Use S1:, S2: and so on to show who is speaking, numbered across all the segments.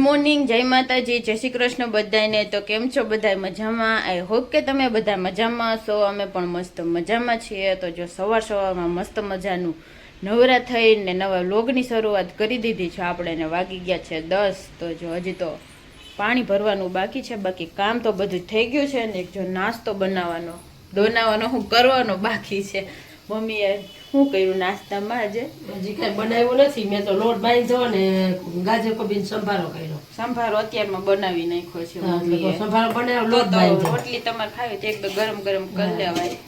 S1: Morning, જય માતાજી, જય શ્રી કૃષ્ણ બધાને તો કેમ છો બધા મજામાં? આઈ હોપ કે તમે બધા મજામાં છો અમે પણ મસ્ત મજામાં છીએ. તો જો સવાર સવારમાં મસ્ત મજાનું નવરા થઈને નવા લોગની શરૂઆત કરી દીધી છે. આપણે ને વાગી ગયા છે દસ. તો જો હજી તો પાણી ભરવાનું બાકી છે. બાકી કામ તો બધું થઈ ગયું છે. ને જો નાસ્તો બનાવવાનો દોનાવાનો હું કરવાનો બાકી છે. મમ્મીએ શું કર્યું નાસ્તામાં આજે?
S2: હજી કઈ બનાવ્યું નથી. મેં તો લોટ બાંધ્યો ને ગાજર કોબીનો સંભારો કર્યો.
S1: સંભારો અત્યારમાં બનાવી નાખ્યો છે મમ્મીએ.
S2: સંભારો બનાવ્યો લોટ બાંધ્યો.
S1: રોટલી તમારે ખાવી તો એક તો ગરમ ગરમ કરી લેવાય.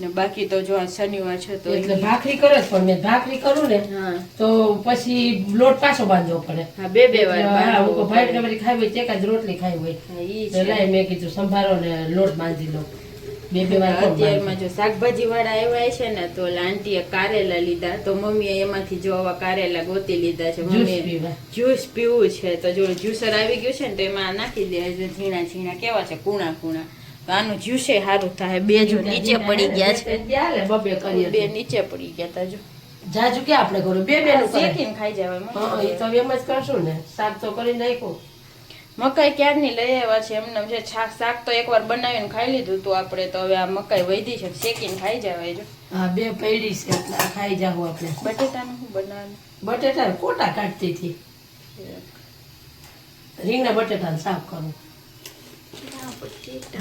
S1: ને બાકી તો જો આ શનિવાર છે તો
S2: એટલે ભાખરી કરે જ પણ મેં ભાખરી કરું ને તો પછી લોટ પાછો બાંધવો પડે.
S1: હા બે બે વાર
S2: ભાઈ ને બધી ખાવી હોય તો જ રોટલી ખાવી હોય. લાય મેં કીધું સંભારો ને લોટ બાંધી લો બે બે વાર
S1: અત્યારમાં જો શાકભાજી વાળા આવ્યા છે ને તો આંટીએ કારેલા લીધા. તો મમ્મીએ એમાંથી જો આવા કારેલા ગોતી લીધા છે. મમ્મીએ જ્યુસ પીવું છે. તો જો જ્યુસર આવી ગયું છે ને તો એમાં નાખી દે. ઝીણા ઝીણા કેવા છે? કુણા કુણા. તો આનું જ્યુસે સારું થાય. બે જો નીચે પડી ગયા છે.
S2: બબે કરી
S1: બે નીચે પડી ગયા તા જો.
S2: જાજુ કે આપણે કરું બે બે નું
S1: શેકીને ખાઈ જવાય
S2: હા એ તો એમ જ કરશું ને. શાક તો કરી નાખ્યું.
S1: મકાઈ ક્યારની લઈ આવ્યા છે? એમને છે શાક શાક તો એકવાર બનાવીને ખાઈ લીધું હતું આપણે તો હવે આ મકાઈ વધી છે શેકીને ખાઈ જવાય જો.
S2: હા બે પૈડી છે એટલે આ ખાઈ જાવ આપણે.
S1: બટેટાનું શું બનાવવાનું
S2: બટેટા કોટા કાઢતી હતી? રીંગણા બટેટા સાફ કરું.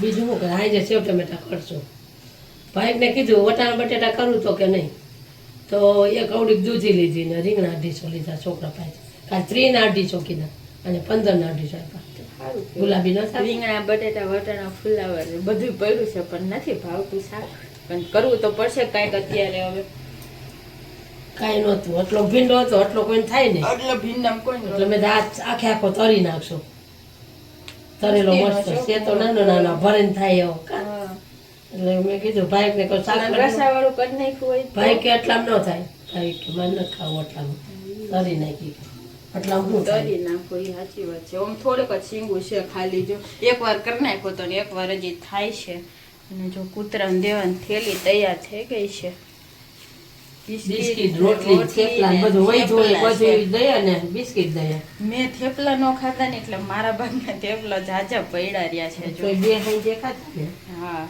S2: બીજું શું કરે? આજે સેવ ટમેટા કરશું. ભાઈને કીધું વટાણા બટેટા કરું તો કે નહીં? તો એક અવડીક દૂધી લીધી ને રીંગણા અઢીસો લીધા છોકરા પાસે. કાલ ત્રીના અઢીસો કીધા. અને પંદરના અઢીસો આપ્યા ગુલાબી ન થાય?
S1: રીંગણા બટેટા વટાણા ફુલાવર બધું પડ્યું છે પણ નથી ભાવતું શાક. પણ કરવું તો પડશે કાંઈક અત્યારે હવે.
S2: કાંઈ નહોતું. એટલો ભીંડો હતો એટલો કોઈને થાય નહીં.
S1: એટલો ભીંડામ કોઈ
S2: એટલે મેં આ આખે આખો તરી નાખશો. તરેલો મસ્ત છે તો નાનો નાનો ભરીને થાય એવો. એટલે મેં કીધું ભાઈ ને કોઈ શાક બનાવો.
S1: રસા વાળું કરી નાખ્યું હોય
S2: ભાઈ કે એટલામાં ન થાય. ભાઈ કે મને નથી ખાવું એટલામાં તરી નાખી. એટલામાં શું
S1: તરી નાખો એ સાચી વાત છે. આમ થોડુંક જ શીંગું છે ખાલી જો. એકવાર કરી નાખો તો એકવાર હજી થાય છે. અને જો કૂતરાને દેવાની થેલી તૈયાર થઈ ગઈ છે.
S2: બિસ્કિટ રોટલી થેપલા બધું વહી જોઈએ બધું દઈએ ને બિસ્કિટ દઈએ
S1: મેં થેપલા નો ખાધા ને એટલે મારા ભાગના થેપલા જાજા પડ્યા રહ્યા છે જો.
S2: બે હાઈ જે ખાતા ને?
S1: હા.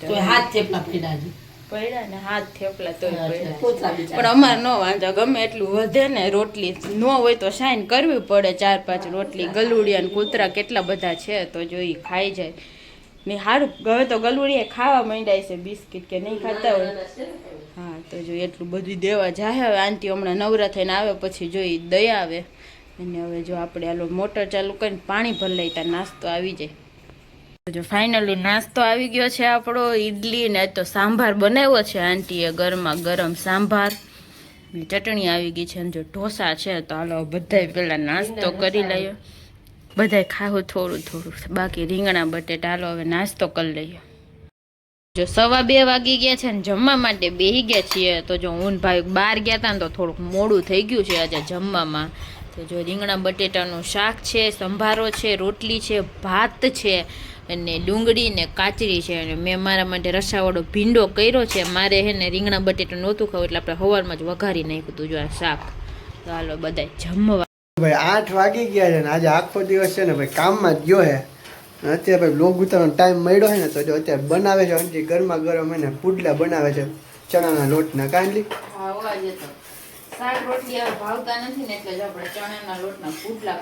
S2: તો હાથ થેપલા પડ્યા છે.
S1: પડ્યા ને હાથ થેપલા તો પડ્યા. પણ અમારે ન વાંધો ગમે એટલું વધે ને રોટલી ન હોય તો સાઈન કરવી પડે. ચાર પાંચ રોટલી ગલુડિયા ને કૂતરા કેટલા બધા છે તો જો ઈ ખાઈ જાય. ને સારું હવે તો ગલુડિયા ખાવા માંડ્યા છે બિસ્કિટ કે નહીં ખાતા હોય. હા તો જો એટલું બધું દેવા જાય હવે આંટી હમણાં નવરા થઈને આવે પછી જો ઈ દયા આવે. અને હવે જો આપણે આલો મોટર ચાલુ કરીને પાણી ભરી લઈ ત્યાં નાસ્તો આવી જાય. જો ફાઇનલી નાસ્તો આવી ગયો છે આપણો, ઈડલી ને તો સાંભાર બનાવ્યો છે આંટીએ, ગરમા ગરમ સાંભાર. ચટણી આવી ગઈ છે જો ઢોસા છે, તો હાલો બધાય પેલા નાસ્તો કરી લઈએ. બધાય ખાવું થોડું થોડું બાકી રીંગણા, બટેટા, હાલો હવે નાસ્તો કરી લઈએ. જો સવા બે વાગી ગયા છે ને જમવા માટે બેહી ગયા છીએ, તો જો હું ભાઈ બહાર ગયા હતા ને તો થોડુંક મોડું થઈ ગયું છે આજે જમવામાં. તો જો રીંગણા બટેટાનું શાક છે સંભારો છે રોટલી છે ભાત છે અને ડુંગળી ને કાચરી છે. અને મેં મારા માટે રસાવાળો ભીંડો કર્યો છે. મારે હે ને રીંગણા બટેટા નહોતું ખાવું એટલે આપણે હવારમાં જ વઘારી નાખ્યું હતું જો આ શાક. તો હાલો બધાય જમવા.
S3: ભાઈ આઠ વાગી ગયા છે ને આજે આખો દિવસ છે ને ભાઈ કામમાં જ ગયો હે. અત્યારે ભાઈ લોગ ઉતારવાનો ટાઈમ મળ્યો છે ને તો જો અત્યારે બનાવે છે અંજી ગરમા ગરમ એને પુડલા બનાવે છે ચણાના લોટના કાંડલી.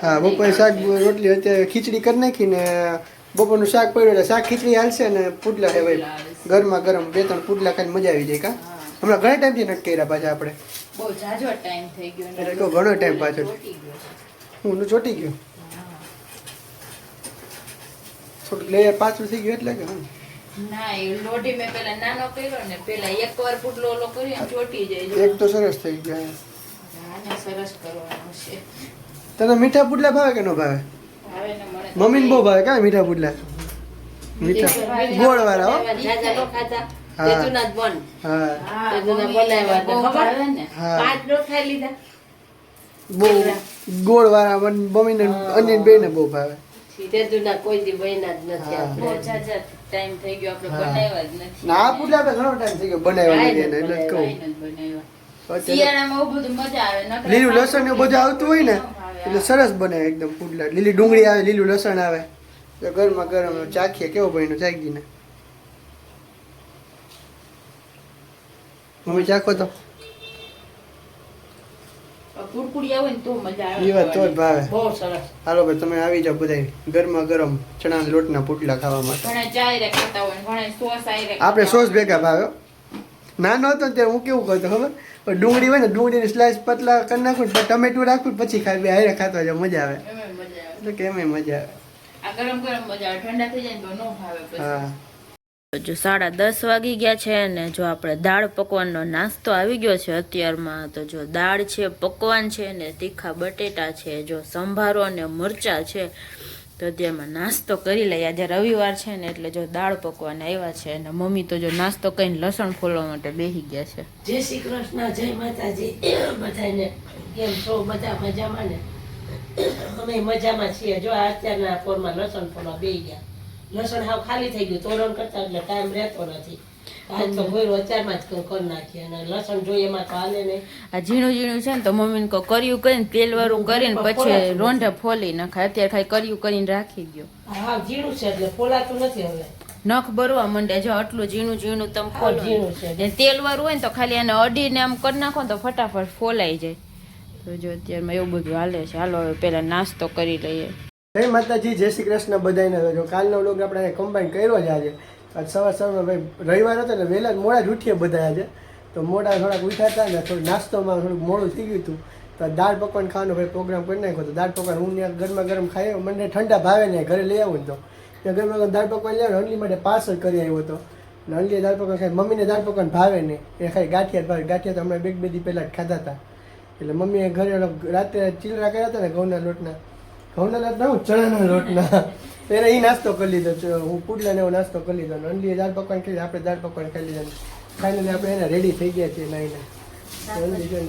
S3: હા બપોરે શાક રોટલી અત્યારે ખીચડી કરી નાખી ને બપોરનું શાક પડ્યું એટલે શાક ખીચડી હાલશે ને પુડલા છે ભાઈ ગરમા ગરમ બે ત્રણ પુડલા ખાઈને મજા આવી જાય કા? હમણાં ઘણા ટાઈમથી નક્કી કર્યા પાછા આપણે.
S1: બહુ જાજો ટાઈમ થઈ ગયો
S3: એટલે ઘણો ટાઈમ પાછળ
S1: ચોટી ગયો છે.
S3: હું ચોટી ગયો? થોડુંક લેયર પાછું થઈ ગયું એટલે કે હું?
S1: ના એ લોઢી મેં પેલા નાનો કર્યો ને પેલા એકવાર પુડલો ઓલો કર્યો ને ચોટી જાય
S3: એક તો સરસ થઈ ગયો.
S1: આને સરસ કરવાનું છે.
S3: તને મીઠા પુડલા ભાવે કે ન ભાવે?
S1: ને
S3: મમ્મીને બહુ ભાવે. કા મીઠા પુડલા? મીઠા? ગોળ વાળા હો?
S2: જાજા નો ખાતા તેજુના બન.
S3: હા.
S1: હા,
S2: તે બનાવ્યા
S1: બહુ
S2: ખબર?
S1: ભાવે ને.
S3: હા.
S2: પાંચ નો લીધા.
S3: બહુ ગોળ વાળા મમ્મીને અન્ય બે ને બહુ ભાવે.
S2: તેજુના કોઈ દી બન્યા જ નથી આપણે.
S1: ટાઈમ થઈ ગયો આપણે બનાવ્યા જ નથી.
S3: ના આ પુડલા આપણે ઘણો ટાઈમ થઈ ગયો બનાવ્યા નથી એટલે જ કહું.
S1: શિયાળામાં બધું મજા આવે
S3: લીલું લસણ ને બધું આવતું હોય ને એટલે સરસ બને એકદમ પુડલા. લીલી ડુંગળી આવે લીલું લસણ આવે. તો ગરમા ગરમ ચાખીએ કેવો બન્યો ચાખીને. મમ્મી ચાખો તો.
S1: કુરકુરિયા હોય ને તો મજા આવે.
S3: એ વાત તો જ ભાવે.
S2: બહુ સરસ.
S3: હાલો ભાઈ તમે આવી જાઓ બધા ગરમા ગરમ ચણાના લોટના પુટલા ખાવા માટે.
S1: ઘણા ચાય રે ખાતા હોય ઘણા સોસ આયરે
S3: આપણે સોસ ભેગા ભાવે નાનો હતો ત્યારે હું કેવું કરતો ખબર? પણ ડુંગળી હોય ને ડુંગળીની સ્લાઇસ પતલા કરી નાખું ને ટમેટું રાખું પછી ખાઈ બે હારે ખાતો જાવ મજા આવે.
S1: મજા આવે.
S3: એટલે કે એમ મજા આવે.
S1: આ ગરમ ગરમ મજા આવે ઠંડા થઈ જાય તો ન ભાવે
S3: હા.
S1: જો સાડા દસ વાગી ગયા છે ને જો આપણે દાળ પકવાનનો નાસ્તો આવી ગયો છે અત્યારમાં, તો જો દાળ છે, પકવાન છે ને તીખા બટેટા છે, જો સંભારો અને મરચા છે, તો અત્યારમાં નાસ્તો કરી લઈએ. આજે રવિવાર છે ને એટલે જો દાળ પકવાન આવ્યા છે અને મમ્મી તો જો નાસ્તો કરીને લસણ ફોલવા માટે બેસી ગયા છે.
S2: જય શ્રી કૃષ્ણ, જય માતાજી. બધાને કેમ છો? બધા મજામાં ને? અમે મજામાં છીએ. જો અત્યારના પોરમાં લસણ ફોલવા બેસી ગયા. લસણ હાવ ખાલી થઈ ગયું તોરણ કરતા એટલે ટાઈમ રહેતો નથી. આજ તો ભોયરો અત્યારમાં જ કરી નાખીએ અને લસણ જોઈએ એમાં તો હાલે નહીં.
S1: આ ઝીણું ઝીણું છે ને તો મમ્મીને કહો કર્યું કરીને તેલ વાળું કરીને પછી રોંઢે ફોલી નાખાય અત્યારે ખાલી કર્યું કરીને રાખી ગયો
S2: આ ઝીણું છે એટલે ફોલાતું નથી હવે.
S1: નખ ભરવા માંડે જો આટલું ઝીણું ઝીણું તમે ખોલો તેલ વાળું હોય ને તો ખાલી એને અડીને આમ કરી નાખો ને તો ફટાફટ ફોલાઈ જાય. તો જો અત્યારમાં એવું બધું હાલે છે. હાલો હવે પેલા નાસ્તો કરી લઈએ.
S3: જય માતાજી, જય શ્રી કૃષ્ણ બધાને જો કાલનો લોક આપણે કમ્બાઈન કર્યો છે આજે. આજ સવાર સવારમાં ભાઈ રવિવાર હતો ને, વહેલા મોડા જ ઉઠીએ બધા આજે. તો મોડા થોડાક ઉઠ્યા હતા ને, થોડું નાસ્તોમાં થોડુંક મોડું થઈ ગયું હતું. તો દાળ પકવાન ખાવાનો ભાઈ પ્રોગ્રામ કરી નાખ્યો તો દાળ પકવાન હું ત્યાં ગરમા ગરમ ખાઈ મને ઠંડા ભાવે ને, ઘરે લઈ આવું ને તો. ત્યાં ગરમા ગરમ દાળ પકવાન લેવાનું અંડલી માટે પાર્સલ કરી આવ્યો હતો. અને અંડલી દાળ પકવાન ખાઈ, મમ્મીને દાળ પકવાન ભાવે નહીં એ ખાઈ ગાંઠિયા ભાવે. ગાંઠિયા તો હમણાં બે બે પહેલાં ખાધા હતા. એટલે મમ્મીએ ઘરે રાત્રે ચીલરા કર્યા હતા ને, ઘઉંના લોટના. ઘઉંના હું ચણાના લોટના. એને એ નાસ્તો કરી લીધો હું પુડલાને એવો નાસ્તો કરી લીધો અને અંડલીએ દાળ પકવાન ખાઈ આપણે દાળ પકવાન ખાઈ લીધા ફાઇનલી આપણે એને રેડી થઈ ગયા છીએ નાઈને.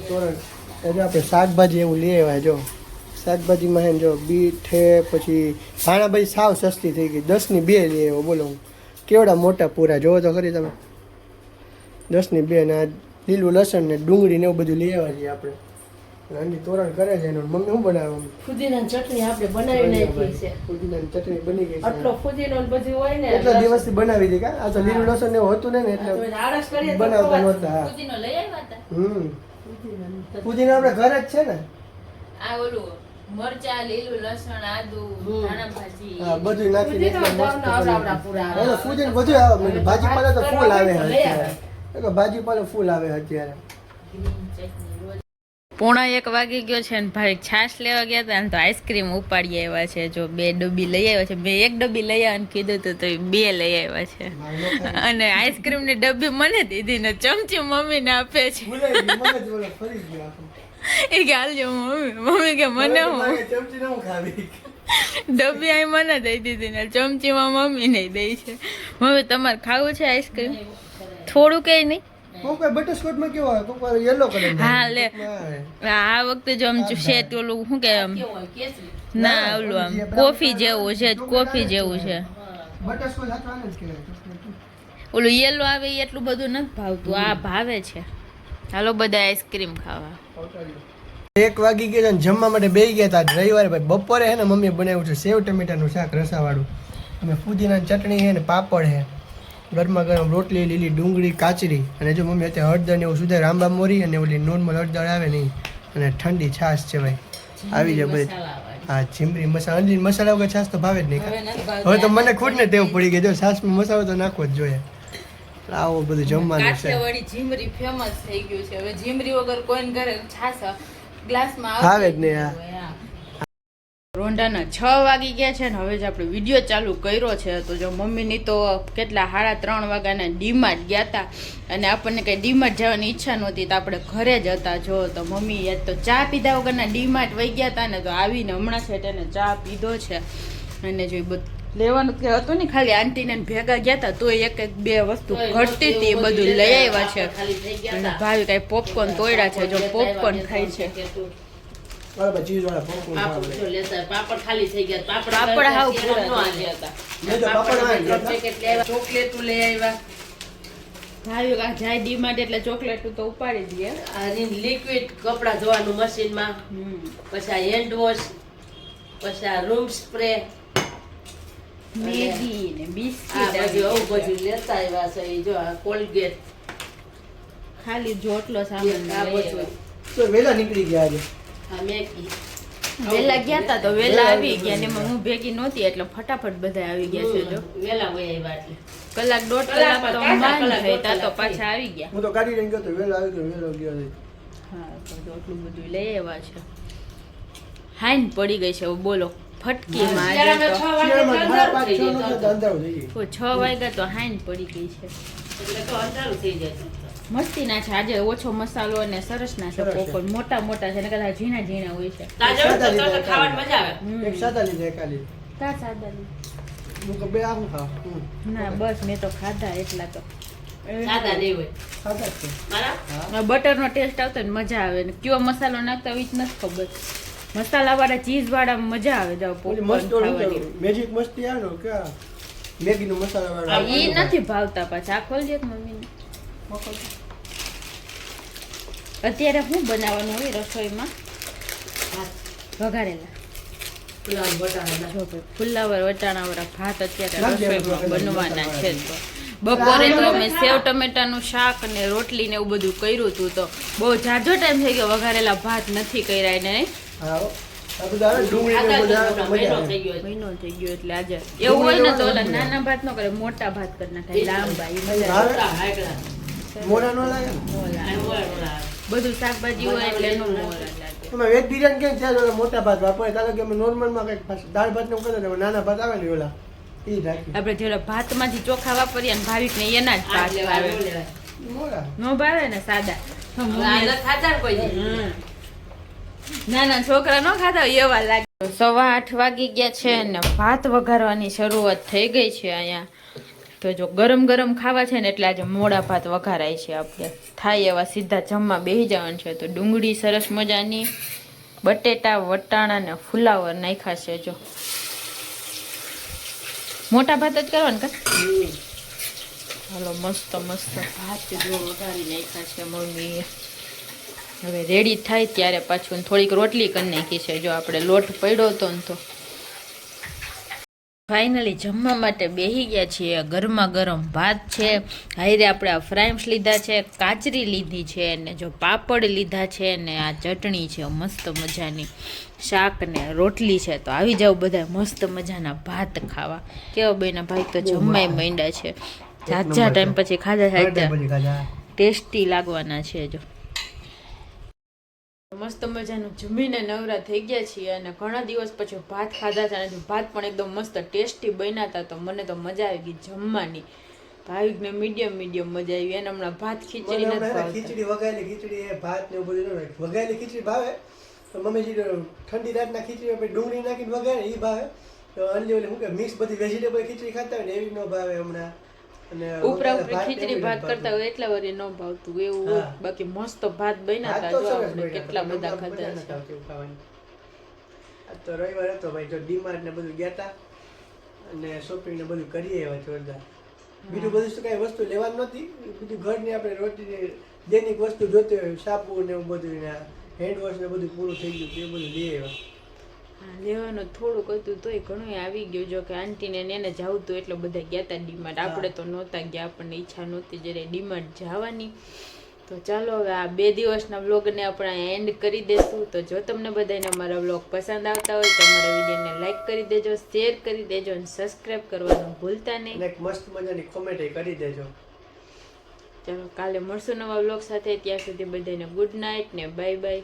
S3: તોરણ. એટલે આપણે શાકભાજી એવું લઈ આવ્યા જો. શાકભાજીમાં એમ જો બીટ છે પછી ભાણાભાઈ સાવ સસ્તી થઈ ગઈ. દસની બે લઈ આવ્યો બોલો હું. કેવડા મોટા પૂરા? જોવો તો ખરી તમે. દસની બે ને આ લીલું લસણ ને ડુંગળી ને એવું બધું લઈ આવ્યા છીએ આપણે. અને તોરણ કરે છે એનું મમ્મી શું બનાવે?
S2: ફુદીનાની ચટણી આપણે બનાવી નાખી છે.
S3: ફુદીનાની ચટણી બની ગઈ
S2: આટલો
S3: છે
S2: ફુદીનો ને બધું હોય ને
S3: એટલા દિવસથી બનાવી હતી કા? આ તો લીલું લસણ ને એવું હતું ને એટલે
S2: આળસ કરીએ તો
S3: બનાવતા. નહોતા
S1: ફુદીનો લઈ આવ્યા હતા?
S3: હમ.
S2: ફુદીનાની
S3: આપણે ઘરે જ છે ને?
S1: આ ઓલું મરચા લીલું લસણ આદુ. ધાણા ભાજી.
S3: હા બધું
S2: ફુદીનો
S3: એટલે મસ્ત
S2: આવડા પૂરા
S3: ફુદીન બધું આવે ભાજી ભાજીપાલા તો ફૂલ આવે
S2: અત્યારે. આવે.
S3: અત્યારે ફૂલ આવે અત્યારે.
S1: પોણા એક વાગી ગયો છે ને ભાઈ છાશ લેવા ગયા હતા ને તો આઈસ્ક્રીમ ઉપાડી આવ્યા છે. જો બે ડબ્બી લઈ આવ્યા છે. મેં એક ડબ્બી લઈ આવ્યા કીધું હતું તો બે લઈ આવ્યા છે. અને આઈસ્ક્રીમની ડબ્બી મને દીધી ને ચમચી મમ્મીને આપે છે. એ કે હાલજો મમ્મી મમ્મી કે મને હું? ડબ્બી અહીં મને દઈ દીધી ને ચમચીમાં મમ્મી નહીં દઈ છે. મમ્મી તમારે ખાવું છે આઈસ્ક્રીમ? થોડું કઈ નહીં.
S3: કોક વાર બટરસ્કોચમાં કેવો આવે? કોક વાર યલો કલર
S1: હા, લે. આ વખતે જો આમ છે તે ઓલું શું કે આમ. ના ઓલું આમ કોફી જેવું છે કોફી જેવું છે.
S3: બટરસ્કોચ હાથો આને જ કહેવાય
S1: ઓલું યેલો આવે એ એટલું બધું નથી ભાવતું. આ ભાવે છે. હાલો બધા આઈસ્ક્રીમ ખાવા.
S3: એક વાગી ગયા ને જમવા માટે બેસી ગયા હતા. રવિવારે ભાઈ બપોરે હે ને મમ્મીએ બનાવ્યું છે સેવ ટમેટાનું શાક રસાવાળું. અને ફુદીનાની ચટણી છે ને પાપડ છે ગરમા ગરમ રોટલી લીલી ડુંગળી કાચરી અને જો મમ્મી અત્યારે હળદર ને એવું સુધાર આંબા મોરી અને ઓલી નોર્મલ હળદર આવે નહીં અને ઠંડી છાશ છે ભાઈ આવી જાય બધી. હા ચીમરી મસાલા. અંજીર મસાલા વગર છાશ તો ભાવે જ નહીં હવે તો મને ખુદ ને ટેવ પડી ગઈ. જો છાશમાં મસાલો તો નાખવો જ જોઈએ. આવો બધું જમવાનું છે.
S1: જીમરી ફેમસ થઈ ગયું છે. હવે જીમરી વગર કોઈને ઘરે છાસ ગ્લાસમાં
S3: આવે જ નહીં આ.
S1: રોંઢાના છ વાગી ગયા છે ને હવે જ આપણે વીડિયો ચાલુ કર્યો છે તો જો મમ્મીની તો કેટલા સાડા ત્રણ વાગ્યાના ડીમાર્ટ ગયા હતા અને આપણને કંઈ ડીમાર્ટ જવાની ઈચ્છા નહોતી તો આપણે ઘરે જ હતા. જો તો મમ્મી યાદ તો ચા પીધા વગરના ડીમાર્ટ વહી ગયા હતા ને તો આવીને હમણાં છે તેને ચા પીધો છે. અને જો બધું લેવાનું કે હતું ને ખાલી આંટીને ભેગા ગયા હતા તોય એક એક બે વસ્તુ ઘટતી હતી એ બધું લઈ આવ્યા છે. અને. ભાવી કાંઈ પોપકોર્ન તોડ્યા છે જો પોપકોર્ન ખાય છે
S3: બરાબર ચીઝ વાળા
S2: પાપડ
S3: ખાવા
S2: જો લેતા પાપડ ખાલી થઈ ગયા. પાપડ
S1: પાપડ હાવ
S2: શેરવા
S1: પૂરા
S2: ન આજે હતા.
S3: મેં તો પાપડ
S2: પાપડ
S3: વાંચ્યા
S2: ત્રણ પેકેટ લઈ આવ્યા ચોકલેટું લઈ આવ્યા.
S1: ભાઈ આ જાય ડીમાર્ટ એટલે ચોકલેટ તો ઉપાડી દઈએ
S2: આ લિક્વિડ કપડાં ધોવાનું મશીનમાં. પછી આ હેન્ડ વોશ પછી આ રૂમ સ્પ્રે
S1: મેગી ને
S2: આ
S1: બિસ્કિટ
S2: બધું બધું લેતા આવ્યા છે. જો આ કોલગેટ.
S1: ખાલી જોટલો સામાન લઈ
S2: બધું
S3: તો વહેલા નીકળી ગયા આજે.
S1: વેલા ગયા તા તો વેલા આવી ગયા ને હું ભેગી નહોતી એટલે ફટાફટ બધા આવી ગયા છે જો.
S2: વેલા હોય આવ્યા એટલે.
S1: કલાક દોઢ
S2: કલાક
S1: કલાક તો માંડ થઈ તા તો પાછા આવી ગયા.
S3: હું તો ગાડી લઈને ગયો તો વેલા આવી ગયો વેલો ગયો
S1: હા તો જો આટલું બધું લઈ આવ્યા છે. હાઈન પડી ગઈ છે બોલો.
S3: ફટકી.
S2: તો.
S3: છ
S1: વાગ્યા તો હાઈન પડી ગઈ છે.
S2: એટલે તો અંધારું થઈ જાય.
S1: મસ્તી ના છે. આજે ઓછો મસાલો અને સરસ ના છે.
S3: સરસ
S1: મોટા મોટા છે ને કદાચ ઝીણા ઝીણા હોય છે.
S2: ખાવાની મજા આવે.
S3: એક સાદા લીધા ખાલી
S1: કા સાદા લી?
S3: હું કહું બે આમ ખા
S1: ના બસ મેં તો ખાધા એટલા તો.
S2: સાદા નહીં હોય.
S3: સાદા છે.
S2: મારા?
S1: બટરનો ટેસ્ટ આવતો ને મજા આવે ને. કયો મસાલો નાખતા હોય એ નથી ખબર. મસાલા વાળા ચીઝ વાળા મજા આવે જાવ
S3: મેજિક મસ્તી આવે ને કે આ મેગીનો મસાલા વાળા
S1: ઈ નથી ભાવતા પાછા. આ ખોલજે અત્યારે શું બનાવવાનું હોય રસોઈમાં? વઘારેલા. ફુલ્લાવર વટાણાવાળા. ભાત અત્યારે રસોઈમાં બનવાના છે તો. બપોરે તો અમે સેવ ટમેટાનું શાક અને રોટલી ને એવું બધું કર્યું હતું તો બહુ જાજો ટાઈમ થઈ ગયો વઘારેલા ભાત નથી કર્યા એને
S2: મહિનો થઈ ગયો
S1: એટલે આજે. એવું હોય ને તો નાના ભાત નો કરે મોટા ભાત કરી નાખાય લાંબા
S3: મોડા ન લાગે.
S1: બધું શાકભાજી હોય એટલે નો મોલા લાગે.
S3: તમે વેજ બિરયાની કેમ છે? મોટા ભાત વાપરે તારે કે અમે નોર્મલમાં કંઈક દાળ ભાતનું કરે નાના ભાત આવે ને ઓલા એ રાખી.
S1: આપણે જેલા ભાતમાંથી ચોખા વાપરીએ ને ભાવિક ને એના જ ભાત
S3: આવે
S1: નો ભાવે ને સાદા. નાના છોકરા નો ખાતા હોય એવા લાગે. સવા આઠ વાગી ગયા છે ને ભાત વઘારવાની શરૂઆત થઈ ગઈ છે અહીંયા. તો જો ગરમ ગરમ ખાવા છે ને એટલે આજે મોડા ભાત વઘારાય છે આપણે. થાય એવા સીધા જમવા બેસી જવાનું છે. તો ડુંગળી સરસ મજાની બટેટા વટાણા ને ફુલાવર નાખ્યા છે જો. મોટા ભાત જ કરવાના કા? હાલો મસ્ત મસ્ત ભાત જો વઘારી નાખ્યા છે મમ્મીએ. હવે રેડી થાય ત્યારે પાછું થોડીક રોટલી કરી નાખી છે. જો આપણે લોટ પડ્યો હતો ને તો. ફાઇનલી જમવા માટે બેસી ગયા છીએ. ગરમા ગરમ ભાત છે. હાઈરે આપણે આ ફ્રાઈમ્સ લીધા છે કાચરી લીધી છે ને જો પાપડ લીધા છે ને આ ચટણી છે મસ્ત મજાની શાક ને રોટલી છે. તો આવી જાવ બધા મસ્ત મજાના ભાત ખાવા. કેવા બેના ભાઈ તો જમવાય માંડ્યા છે. જાજા ટાઈમ પછી ખાધા ખાધા
S3: ખાધા.
S1: ટેસ્ટી લાગવાના છે જો. મસ્ત મજાનું જમીને નવરા થઈ ગયા છીએ અને ઘણા દિવસ પછી ભાત ખાધા છે અને ભાત પણ એકદમ મસ્ત ટેસ્ટી બન્યા હતા તો મને તો મજા આવી ગઈ જમવાની. ભાવિકને મીડિયમ મીડિયમ મજા આવી એને હમણાં ભાત ખીચડી નથી
S3: ખીચડી વગાયેલી ખીચડી એ ભાત ને બધું વગાયેલી ખીચડી ભાવે તો મમ્મીજી ઠંડી રાતના ખીચડી પછી ડુંગળી નાખીને વગાડે એ ભાવે. તો અન્ય શું કે મિક્સ બધી વેજીટેબલ ખીચડી ખાતા હોય ને એવી ન ભાવે હમણાં.
S1: ઉપરા ઉપરી ખીચડી ભાત કરતા હોય એટલા વરે ન ભાવતું એવું બાકી મસ્ત ભાત બન્યા હતા જો આપણે કેટલા બધા ખાધા છે.
S3: તો રવિવાર હતો ભાઈ જો ડીમાર્ટ ને બધું ગયા તા અને શોપિંગ ને બધું કરીએ આવ્યા જોરદાર. બીજું બધું શું કઈ વસ્તુ લેવાનું નથી બીજું ઘરની આપણે રોટી દૈનિક વસ્તુ જોતી હોય સાબુ ને એવું બધું હેન્ડ વોશ ને બધું પૂરું થઈ ગયું તો એ બધું લઈ આવ્યા
S1: લેવાનું થોડુંક હતું તોય ઘણું આવી ગયું. જો કે આંટીને ને એને જવું હતું એટલે બધા ગયા હતા ડીમાર્ટ. આપણે તો નહોતા ગયા આપણને ઈચ્છા નહોતી જ્યારે ડીમાર્ટ જવાની. તો ચાલો હવે આ બે દિવસના વ્લોગને આપણે એન્ડ કરી દેશું. તો જો તમને બધાને અમારા વ્લોગ પસંદ આવતા હોય તો અમારા વિડીયોને લાઈક કરી દેજો શેર કરી દેજો અને સબસ્ક્રાઈબ કરવાનું ભૂલતા નહીં.
S3: એક મસ્ત મજાની કોમેન્ટ કરી દેજો.
S1: ચાલો કાલે મળશું નવા વ્લોગ સાથે. ત્યાં સુધી બધાને ગુડ નાઇટ ને બાય બાય